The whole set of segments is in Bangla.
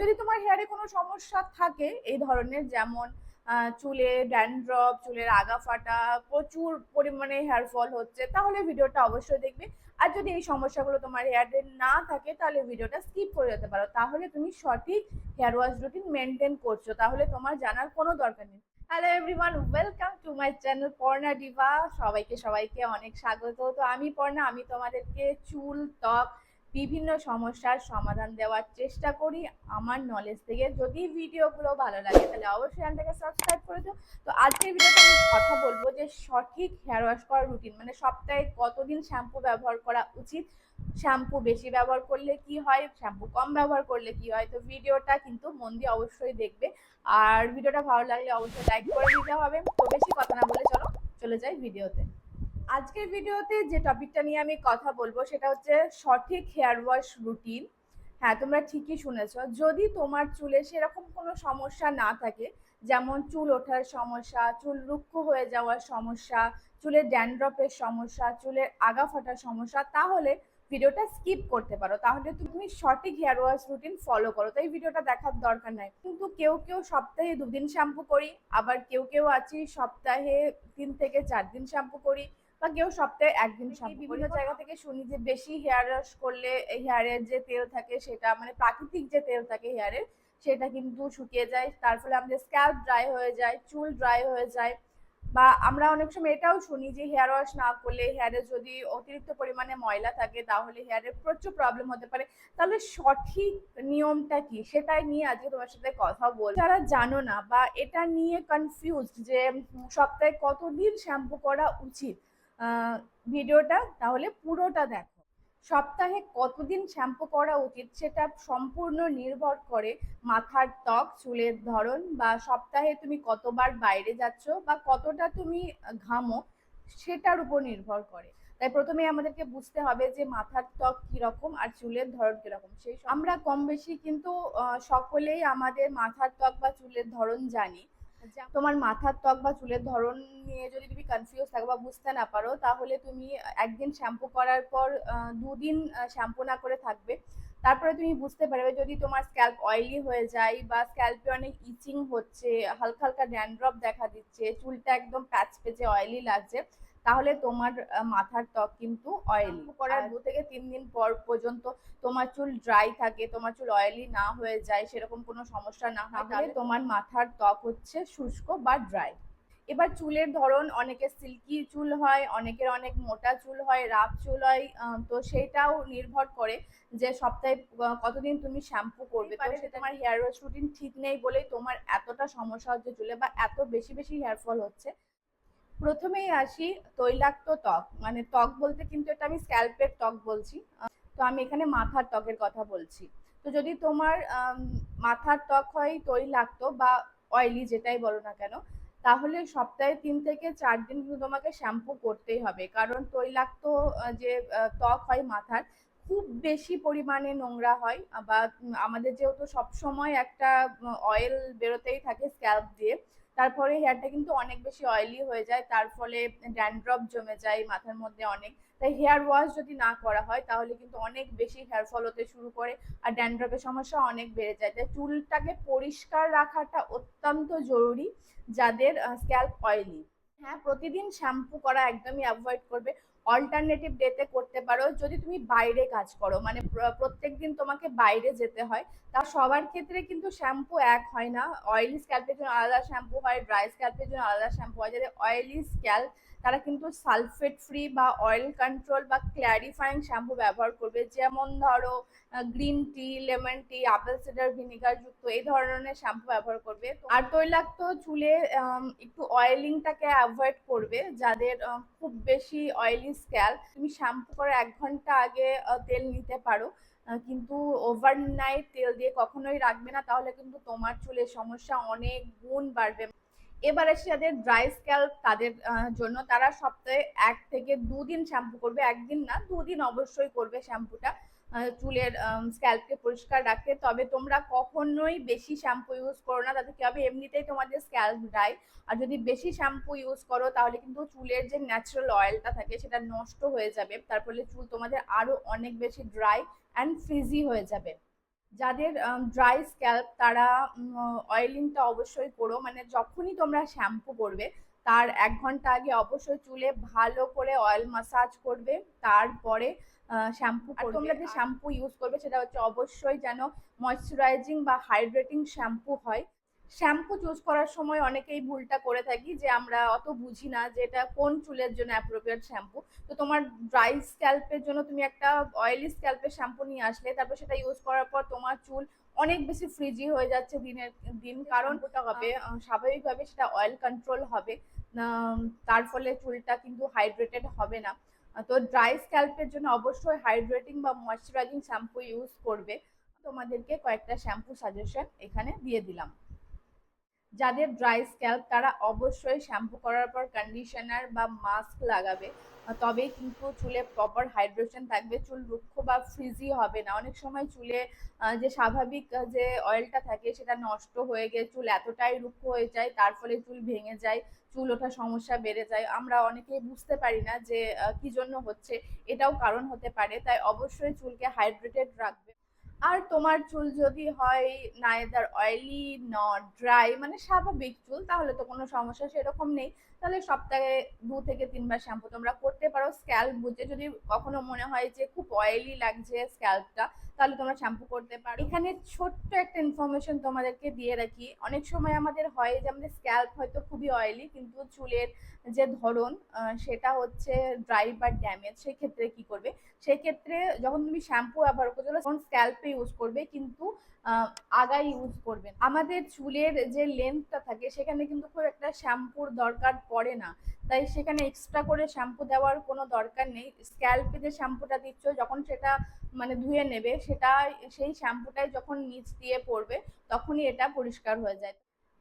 যদি তোমার হেয়ারে কোনো সমস্যা থাকে, এই ধরনের যেমন চুলে ড্যান্ড্রপ চুলের আগা ফাটা, প্রচুর পরিমাণে হেয়ার ফল হচ্ছে, তাহলে ভিডিওটা অবশ্যই দেখবে। আর যদি এই সমস্যাগুলো তোমার হেয়ারে না থাকে, তাহলে ভিডিওটা স্কিপ করে যেতে পারো। তাহলে তুমি সঠিক হেয়ার ওয়াশ রুটিন মেনটেন করছ, তাহলে তোমার জানার কোনো দরকার নেই। Hello everyone welcome to my channel Parna diva সবাইকে সবাইকে অনেক স্বাগত। তো আমি পর্ণা আমি তোমাদেরকে চুল, ত্বক বিভিন্ন সমস্যার সমাধান দেওয়ার চেষ্টা করি আমার নলেজ থেকে। যদি ভিডিওগুলো ভালো লাগে, তাহলে অবশ্যই চ্যানেলটাকে সাবস্ক্রাইব করে দিও। তো আজকের ভিডিওতে আমি কথা বলব যে সঠিক হেয়ার ওয়াশ করার রুটিন মানে সপ্তাহে কতদিন শ্যাম্পু ব্যবহার করা উচিত? শ্যাম্পু বেশি ব্যবহার করলে কি হয়? শ্যাম্পু কম ব্যবহার করলে কি হয়? তো ভিডিওটা কিন্তু মন দিয়ে অবশ্যই দেখবে। আর ভিডিওটা ভালো লাগলে অবশ্যই লাইক করে দিতে হবে। তো বেশি কথা না বলে চলো, চলে যাই ভিডিওতে। আজকের ভিডিওতে যে টপিকটা নিয়ে আমি কথা বলব সেটা হচ্ছে সঠিক হেয়ার ওয়াশ রুটিন। হ্যাঁ তোমরা ঠিকই শুনেছ। যদি তোমার চুলে সেরকম কোনো সমস্যা না থাকে, যেমন চুল ওঠার সমস্যা, চুল রুক্ষ হয়ে যাওয়ার সমস্যা চুলের ড্যান্ড্রপের সমস্যা চুলের আগা ফাটার সমস্যা, তাহলে ভিডিওটা স্কিপ করতে পারো। তাহলে তুমি সঠিক হেয়ার ওয়াশ রুটিন ফলো করো। তাই ভিডিওটা দেখার দরকার নাই। কিন্তু কেউ কেউ সপ্তাহে দুদিন শ্যাম্পু করি, আবার কেউ কেউ আছি সপ্তাহে তিন থেকে চার দিন শ্যাম্পু করি বা কেউ সপ্তাহে একদিন বিভিন্ন জায়গা থেকে শুনি যে বেশি হেয়ার ওয়াশ করলে হেয়ারের যে তেল থাকে সেটা মানে প্রাকৃতিক যে তেল থাকে হেয়ারের সেটা কিন্তু শুকিয়ে যায়। তার ফলে আমাদের স্ক্যাল্প ড্রাই হয়ে যায় চুল ড্রাই হয়ে যায়। বা আমরা অনেক সময় এটাও শুনি যে হেয়ার ওয়াশ না করলে হেয়ারে যদি অতিরিক্ত পরিমাণে ময়লা থাকে তাহলে হেয়ারের প্রচুর প্রবলেম হতে পারে। তাহলে সঠিক নিয়মটা কি? সেটাই নিয়ে আজকে তোমার সাথে কথা বল যারা জানো না বা এটা নিয়ে কনফিউজড যে সপ্তাহে কতদিন শ্যাম্পু করা উচিত? ভিডিওটা, তাহলে পুরোটা দেখো। সপ্তাহে কতদিন শ্যাম্পু করা উচিত সেটা সম্পূর্ণ নির্ভর করে মাথার ত্বক, চুলের ধরন বা সপ্তাহে তুমি কতবার বাইরে যাচ্ছ বা কতটা তুমি ঘামো সেটার উপর নির্ভর করে। তাই প্রথমে আমাদেরকে বুঝতে হবে যে মাথার ত্বক কীরকম আর চুলের ধরন কীরকম। সেই আমরা কম বেশি কিন্তু সকলেই আমাদের মাথার ত্বক বা চুলের ধরন জানি। তোমার মাথার ত্বক বা চুলের ধরন নিয়ে যদি তুমি কনফিউজ থাকো বা বুঝতে না পারো, তাহলে তুমি একদিন শ্যাম্পু করার পর দুদিন শ্যাম্পু না করে থাকবে। তারপরে তুমি বুঝতে পারবে যদি তোমার স্ক্যাল্প অয়েলি হয়ে যায় বা স্ক্যাল্পে অনেক ইচিং হচ্ছে, হালকা হালকা ড্যান্ড্রপ দেখা দিচ্ছে, চুলটা একদম প্যাচ পেচে অয়েলি লাগছে তাহলে তোমার মাথার ত্বক কিন্তু অয়েলি করার দু থেকে তিন দিন পর পর্যন্ত তোমার চুল ড্রাই থাকে তোমার চুল অয়েলি না হয়ে যায় সেরকম কোনো সমস্যা না হয় তাহলে তোমার মাথার ত্বক হচ্ছে শুষ্ক বা ড্রাই এবার চুলের ধরন অনেকের সিল্কি চুল হয় অনেকের অনেক মোটা চুল হয় রাফ চুল হয় তো সেটাও নির্ভর করে যে সপ্তাহে কতদিন তুমি শ্যাম্পু করবে। তো সেটা তোমার হেয়ার ওয়াশ রুটিন ঠিক নেই বলেই তোমার এতটা সমস্যা হচ্ছে চুলে বা এত বেশি বেশি হেয়ার ফল হচ্ছে প্রথমেই আসি তৈলাক্ত ত্বক। মানে ত্বক বলতে কিন্তু এটা আমি স্ক্যাল্পের ত্বক বলছি। তো আমি এখানে মাথার ত্বকের কথা বলছি। তো যদি তোমার মাথার ত্বক হয় তৈলাক্ত বা অয়েলি যেটাই বলো না কেন, তাহলে সপ্তাহে তিন থেকে চার দিন কিন্তু তোমাকে শ্যাম্পু করতেই হবে। কারণ তৈলাক্ত যে ত্বক হয় মাথার, খুব বেশি পরিমাণে নোংরা হয় বা আমাদের যেহেতু সবসময় একটা অয়েল বেরোতেই থাকে স্ক্যাল্প দিয়ে তারপরে হেয়ারটা কিন্তু অনেক বেশি অয়েলি হয়ে যায়, তার ফলে ড্যান্ড্রপ জমে যায়, মাথার মধ্যে অনেক। তাই হেয়ার ওয়াশ যদি না করা হয়, তাহলে কিন্তু অনেক বেশি হেয়ার ফল হতে শুরু করে আর ড্যান্ড্রপের সমস্যা অনেক বেড়ে যায়। তাই চুলটাকে পরিষ্কার রাখাটা অত্যন্ত জরুরি, যাদের স্ক্যাল্প অয়েলি হ্যাঁ প্রতিদিন শ্যাম্পু করা একদমই অ্যাভয়েড করবে। অল্টারনেটিভ ডেতে করতে পারো। যদি তুমি বাইরে কাজ করো মানে প্রত্যেক দিন তোমাকে বাইরে যেতে হয়, তা সবার ক্ষেত্রে কিন্তু শ্যাম্পু এক হয় না। অয়েলি স্ক্যাল্পের জন্য আলাদা শ্যাম্পু হয় ড্রাই স্ক্যাল্পের জন্য আলাদা শ্যাম্পু হয়, যাতে অয়েলি স্ক্যাল্প তারা কিন্তু সালফেট ফ্রি বা অয়েল কন্ট্রোল বা ক্ল্যারিফাইং শ্যাম্পু ব্যবহার করবে। যেমন ধরো green tea lemon tea apple cider vinegar যুক্ত এই ধরনের শ্যাম্পু ব্যবহার করবে। আর তৈলাক্ত চুলে একটু অয়েলিংটাকে অ্যাভয়েড করবে, যাদের খুব বেশি অয়েলি স্ক্যাল তুমি শ্যাম্পু করে এক ঘণ্টা আগে তেল নিতে পারো কিন্তু ওভারনাইট তেল দিয়ে কখনোই রাখবে না, তাহলে কিন্তু তোমার চুলের সমস্যা অনেক গুণ বাড়বে। এবার এসে যাদের ড্রাই স্ক্যাল্প তাদের জন্য তারা সপ্তাহে এক থেকে দুদিন শ্যাম্পু করবে। একদিন না, দুদিন অবশ্যই করবে শ্যাম্পুটা চুলের স্ক্যাল্পকে পরিষ্কার রাখতে। তবে তোমরা কখনোই বেশি শ্যাম্পু ইউজ করো না, তাতে কি হবে? এমনিতেই তোমাদের স্ক্যাল্প ড্রাই আর যদি বেশি শ্যাম্পু ইউজ করো, তাহলে কিন্তু চুলের যে ন্যাচারাল অয়েলটা থাকে, সেটা নষ্ট হয়ে যাবে। তার ফলে চুল তোমাদের আরও অনেক বেশি ড্রাই অ্যান্ড ফ্রিজি হয়ে যাবে। যাদের ড্রাই স্ক্যাল্প তারা অয়েলিংটা অবশ্যই করো। মানে যখনই তোমরা শ্যাম্পু করবে তার এক ঘণ্টা আগে অবশ্যই চুলে ভালো করে অয়েল মাসাজ করবে তারপরে শ্যাম্পু আর তোমরা যে শ্যাম্পু ইউজ করবে সেটা হচ্ছে অবশ্যই যেন ময়শ্চারাইজিং বা হাইড্রেটিং শ্যাম্পু হয়। শ্যাম্পু চুজ করার সময় অনেকেই ভুলটা করে থাকি যে আমরা অত বুঝি না যে এটা কোন চুলের জন্য অ্যাপ্রোপ্রিয়েট শ্যাম্পু তো তোমার ড্রাই স্ক্যাল্পের জন্য তুমি একটা অয়েলি স্ক্যাল্পের শ্যাম্পু নিয়ে আসলে তারপর সেটা ইউজ করার পর তোমার চুল অনেক বেশি ফ্রিজি হয়ে যাচ্ছে দিনের দিন। কারণ ওটা হবে। স্বাভাবিকভাবে সেটা অয়েল কন্ট্রোল হবে। তার ফলে চুলটা কিন্তু হাইড্রেটেড হবে না। তো ড্রাই স্ক্যাল্পের জন্য অবশ্যই হাইড্রেটিং বা ময়শ্চারাইজিং শ্যাম্পু ইউজ করবে। তোমাদেরকে কয়েকটা শ্যাম্পু সাজেশন এখানে দিয়ে দিলাম। যাদের ড্রাই স্ক্যাল্প তারা অবশ্যই শ্যাম্পু করার পর কন্ডিশনার বা মাস্ক লাগাবে। তবেই কিন্তু চুলে প্রপার হাইড্রেশন থাকবে। চুল রুক্ষ বা ফ্রিজি হবে না। অনেক সময় চুলে যে স্বাভাবিক যে অয়েলটা থাকে সেটা নষ্ট হয়ে গিয়ে চুল এতটাই রুক্ষ হয়ে যায়, তার ফলে চুল ভেঙে যায়, চুল ওঠার সমস্যা বেড়ে যায়। আমরা অনেকেই বুঝতে পারি না যে কি জন্য হচ্ছে, এটাও কারণ হতে পারে। তাই অবশ্যই চুলকে হাইড্রেটেড রাখবে। আর তোমার চুল যদি হয় নাইদার অয়েলি নট ড্রাই মানে স্বাভাবিক চুল, তাহলে তো কোনো সমস্যা সেরকম নেই। তাহলে সপ্তাহে দু থেকে তিনবার শ্যাম্পু তোমরা করতে পারো। স্ক্যাল্প বুঝে যদি কখনো মনে হয় যে খুব অয়েলি লাগছে স্ক্যাল্পটা, তাহলে তোমরা শ্যাম্পু করতে পারো। এখানে ছোট্ট একটা ইনফরমেশন তোমাদেরকে দিয়ে রাখি। অনেক সময় আমাদের হয় যে আমাদের স্ক্যাল্প হয়তো খুবই অয়েলি কিন্তু চুলের যে ধরন সেটা হচ্ছে ড্রাই বা ড্যামেজ সেক্ষেত্রে কি করবে? সেক্ষেত্রে যখন তুমি শ্যাম্পু ব্যবহার করছ তখন স্ক্যাল্পে ইউজ করবে, কিন্তু আগায় ইউজ করবেন আমাদের চুলের যে লেন্থটা থাকে, সেখানে কিন্তু খুব একটা শ্যাম্পুর দরকার পড়ে না। তাই সেখানে এক্সট্রা করে শ্যাম্পু দেওয়ার কোনো দরকার নেই। স্ক্যাল্পে যে শ্যাম্পুটা দিচ্ছ, যখন সেটা মানে ধুয়ে নেবে সেটা সেই শ্যাম্পুটাই যখন নিচ দিয়ে পড়বে, তখনই এটা পরিষ্কার হয়ে যায়।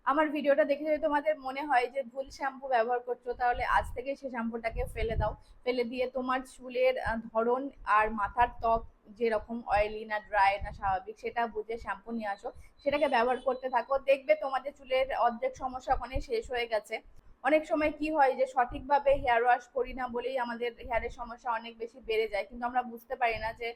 আমার ভিডিওটা দেখে যদি তোমাদের মনে হয় যে ভুল শ্যাম্পু ব্যবহার করছ, তাহলে আজ থেকে সেই শ্যাম্পুটাকে ফেলে দাও। ফেলে দিয়ে তোমার চুলের ধরন আর মাথার ত্বক যেরকম অয়েলি না ড্রাই না স্বাভাবিক, সেটা বুঝে শ্যাম্পু নিয়ে আসো। সেটাকে ব্যবহার করতে থাকো। দেখবে তোমাদের চুলের অর্ধেক সমস্যা ওখানে শেষ হয়ে গেছে। অনেক সময় কি হয় যে সঠিকভাবে হেয়ার ওয়াশ করি না বলেই আমাদের হেয়ারের সমস্যা অনেক বেশি বেড়ে যায়। কিন্তু আমরা বুঝতে পারি না যে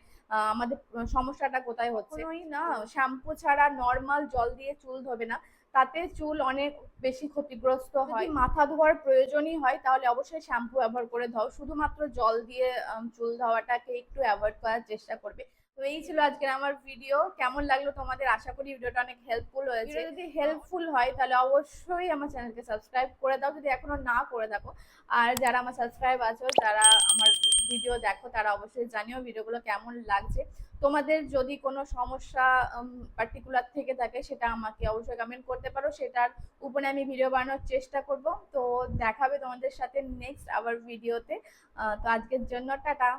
আমাদের সমস্যাটা কোথায় হচ্ছে। না। শ্যাম্পু ছাড়া নর্মাল জল দিয়ে চুল ধোবে না তাতে চুল অনেক বেশি ক্ষতিগ্রস্ত হয়। মাথা ধোয়ার প্রয়োজনই হয় তাহলে অবশ্যই শ্যাম্পু ব্যবহার করে দাও শুধুমাত্র জল দিয়ে চুল ধোয়াটাকে একটু অ্যাভয়েড করার চেষ্টা করবে। তো এই ছিল আজকের আমার ভিডিও কেমন লাগল তোমাদের? আশা করি ভিডিওটা অনেক হেল্পফুল হয়েছে। যদি হেল্পফুল হয়, তাহলে অবশ্যই আমার চ্যানেলকে সাবস্ক্রাইব করে দাও। যদি এখনও না করে থাকো, আর যারা আমার সাবস্ক্রাইব আছো যারা আমার ভিডিও দেখো, তারা অবশ্যই জানিও ভিডিওগুলো কেমন লাগছে। তোমাদের যদি কোনো সমস্যা পার্টিকুলার থেকে থাকে, সেটা আমাকে অবশ্যই কমেন্ট করতে পারো। সেটার উপরে আমি ভিডিও বানানোর চেষ্টা করব। তো দেখাবে তোমাদের সাথে নেক্সট আবার ভিডিওতে তো আজকের জন্য টাটা।